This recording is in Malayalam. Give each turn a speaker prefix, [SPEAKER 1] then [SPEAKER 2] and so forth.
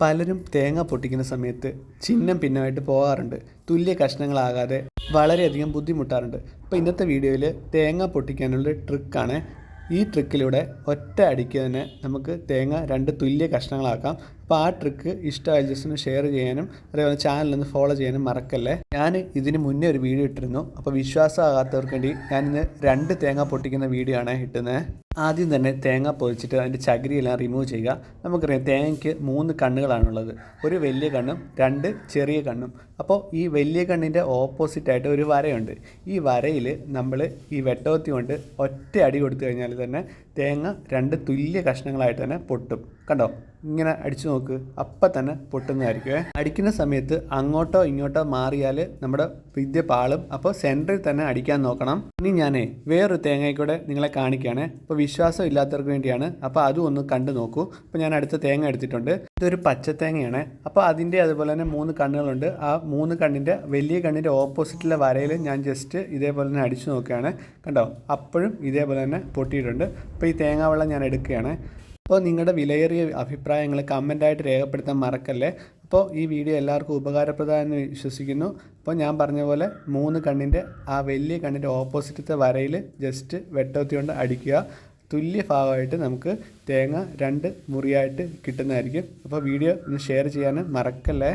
[SPEAKER 1] പലരും തേങ്ങ പൊട്ടിക്കുന്ന സമയത്ത് ചിഹ്നം ഭിന്നമായിട്ട് പോകാറുണ്ട്. തുല്യ കഷ്ണങ്ങളാകാതെ വളരെയധികം ബുദ്ധിമുട്ടാറുണ്ട്. അപ്പോൾ ഇന്നത്തെ വീഡിയോയിൽ തേങ്ങ പൊട്ടിക്കാനുള്ള ട്രിക്കാണ്. ഈ ട്രിക്കിലൂടെ ഒറ്റ അടിക്ക് തന്നെ നമുക്ക് തേങ്ങ രണ്ട് തുല്യ കഷ്ണങ്ങളാക്കാം. അപ്പോൾ ആ ട്രിക്ക് ഇഷ്ടമായ ഷെയർ ചെയ്യാനും അതേപോലെ ചാനലൊന്ന് ഫോളോ ചെയ്യാനും മറക്കല്ലേ? ഞാൻ ഇതിന് മുന്നേ ഒരു വീഡിയോ ഇട്ടിരുന്നു. അപ്പോൾ വിശ്വാസമാകാത്തവർക്ക് വേണ്ടി ഞാൻ ഞാനിന്ന് രണ്ട് തേങ്ങ പൊട്ടിക്കുന്ന വീഡിയോ ആണ് ഇട്ടുന്നത് ആദ്യം തന്നെ തേങ്ങ പൊതിച്ചിട്ട് അതിന്റെ ചകിരിയെല്ലാം റിമൂവ് ചെയ്യുക. നമുക്കറിയാം തേങ്ങയ്ക്ക് മൂന്ന് കണ്ണുകളാണുള്ളത്. ഒരു വലിയ കണ്ണും രണ്ട് ചെറിയ കണ്ണും. അപ്പോൾ ഈ വലിയ കണ്ണിന്റെ ഓപ്പോസിറ്റായിട്ട് ഒരു വരയുണ്ട്. ഈ വരയിൽ നമ്മൾ ഈ വെട്ടവത്തി കൊണ്ട് ഒറ്റ അടി കൊടുത്തു കഴിഞ്ഞാൽ തന്നെ തേങ്ങ രണ്ട് തുല്യ കഷ്ണങ്ങളായിട്ട് തന്നെ പൊട്ടും. കണ്ടോ? ഇങ്ങനെ അടിച്ചു നോക്ക്. അപ്പം തന്നെ പൊട്ടുന്നതായിരിക്കും അടിക്കുന്ന സമയത്ത് അങ്ങോട്ടോ ഇങ്ങോട്ടോ മാറിയാൽ നമ്മുടെ വിദ്യ പാളും. അപ്പോൾ സെന്ററിൽ തന്നെ അടിക്കാൻ നോക്കണം. ഇനി ഞാനേ വേറൊരു തേങ്ങയ്ക്കൂടെ നിങ്ങളെ കാണിക്കുകയാണ്. അപ്പോൾ വിശ്വാസം ഇല്ലാത്തവർക്ക് വേണ്ടിയാണ്. അപ്പോൾ അതും ഒന്ന് കണ്ടു നോക്കൂ. അപ്പോൾ ഞാൻ അടുത്ത തേങ്ങ എടുത്തിട്ടുണ്ട്. ഇതൊരു പച്ച തേങ്ങയാണ്. അപ്പോൾ അതിന്റെ അതുപോലെ തന്നെ മൂന്ന് കണ്ണുകളുണ്ട്. ആ മൂന്ന് കണ്ണിന്റെ വലിയ കണ്ണിന്റെ ഓപ്പോസിറ്റിലെ വരയിൽ ഞാൻ ജസ്റ്റ് ഇതേപോലെ തന്നെ അടിച്ചു നോക്കുകയാണ്. കണ്ടോ? അപ്പോഴും ഇതേപോലെ തന്നെ പൊട്ടിയിട്ടുണ്ട്. അപ്പോൾ ഈ തേങ്ങാവെള്ളം ഞാൻ എടുക്കുകയാണ്. അപ്പോൾ നിങ്ങളുടെ വിലയേറിയ അഭിപ്രായങ്ങൾ കമന്റായിട്ട് രേഖപ്പെടുത്താൻ മറക്കല്ലേ. അപ്പോൾ ഈ വീഡിയോ എല്ലാവർക്കും ഉപകാരപ്രദമെന്ന് വിശ്വസിക്കുന്നു. അപ്പോൾ ഞാൻ പറഞ്ഞ പോലെ മൂന്ന് കണ്ണിന്റെ ആ വലിയ കണ്ണിന്റെ ഓപ്പോസിറ്റത്തെ വരയിൽ ജസ്റ്റ് വെട്ടത്തി കൊണ്ട് അടിക്കുക. തുല്യ ഭാഗമായിട്ട് നമുക്ക് തേങ്ങ രണ്ട് മുറിയായിട്ട് കിട്ടുന്നതായിരിക്കും. അപ്പോൾ വീഡിയോ ഒന്ന് ഷെയർ ചെയ്യാൻ മറക്കല്ലേ.